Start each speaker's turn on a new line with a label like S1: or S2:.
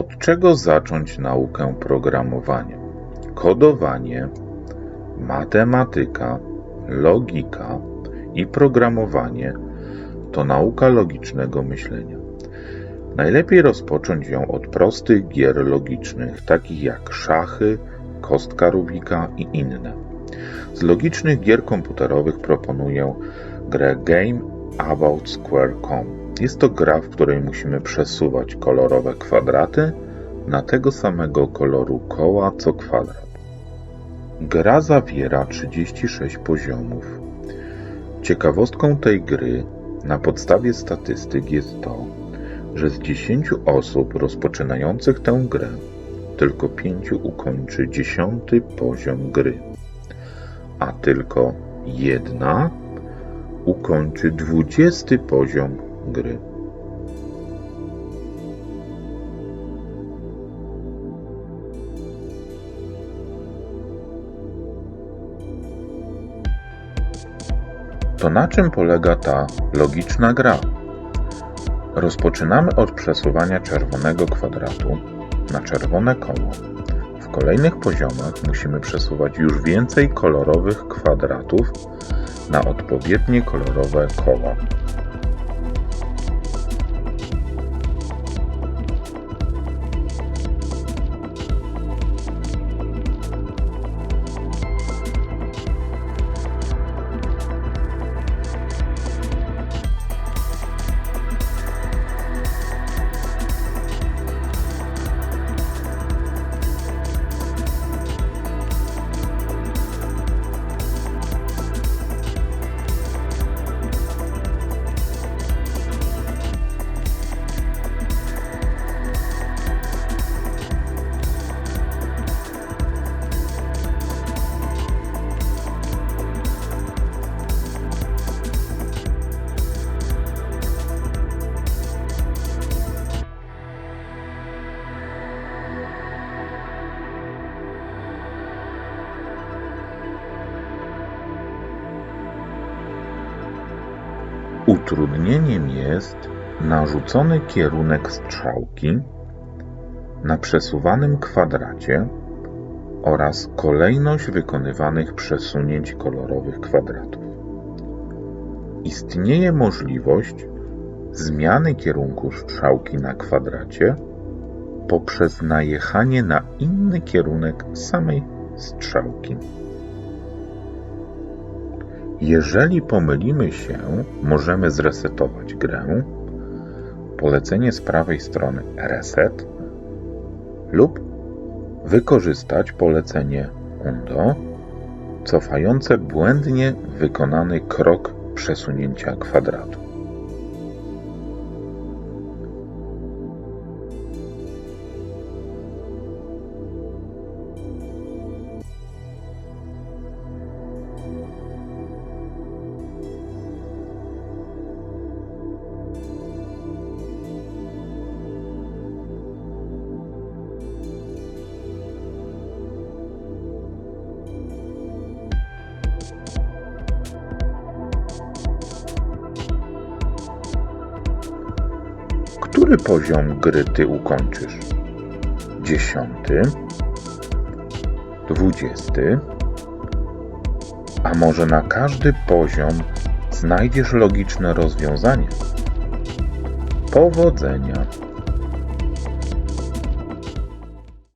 S1: Od czego zacząć naukę programowania? Kodowanie, matematyka, logika i programowanie to nauka logicznego myślenia. Najlepiej rozpocząć ją od prostych gier logicznych, takich jak szachy, kostka Rubika i inne. Z logicznych gier komputerowych proponuję grę Game About Square.com. Jest to gra, w której musimy przesuwać kolorowe kwadraty na tego samego koloru koła co kwadrat. Gra zawiera 36 poziomów. Ciekawostką tej gry na podstawie statystyk jest to, że z 10 osób rozpoczynających tę grę tylko 5 ukończy 10 poziom gry, a tylko jedna ukończy 20 poziom gry. To na czym polega ta logiczna gra? Rozpoczynamy od przesuwania czerwonego kwadratu na czerwone koło. W kolejnych poziomach musimy przesuwać już więcej kolorowych kwadratów na odpowiednie kolorowe koła. Utrudnieniem jest narzucony kierunek strzałki na przesuwanym kwadracie oraz kolejność wykonywanych przesunięć kolorowych kwadratów. Istnieje możliwość zmiany kierunku strzałki na kwadracie poprzez najechanie na inny kierunek samej strzałki. Jeżeli pomylimy się, możemy zresetować grę, polecenie z prawej strony reset lub wykorzystać polecenie undo cofające błędnie wykonany krok przesunięcia kwadratu. Który poziom gry ty ukończysz? Dziesiąty? Dwudziesty? A może na każdy poziom znajdziesz logiczne rozwiązanie? Powodzenia!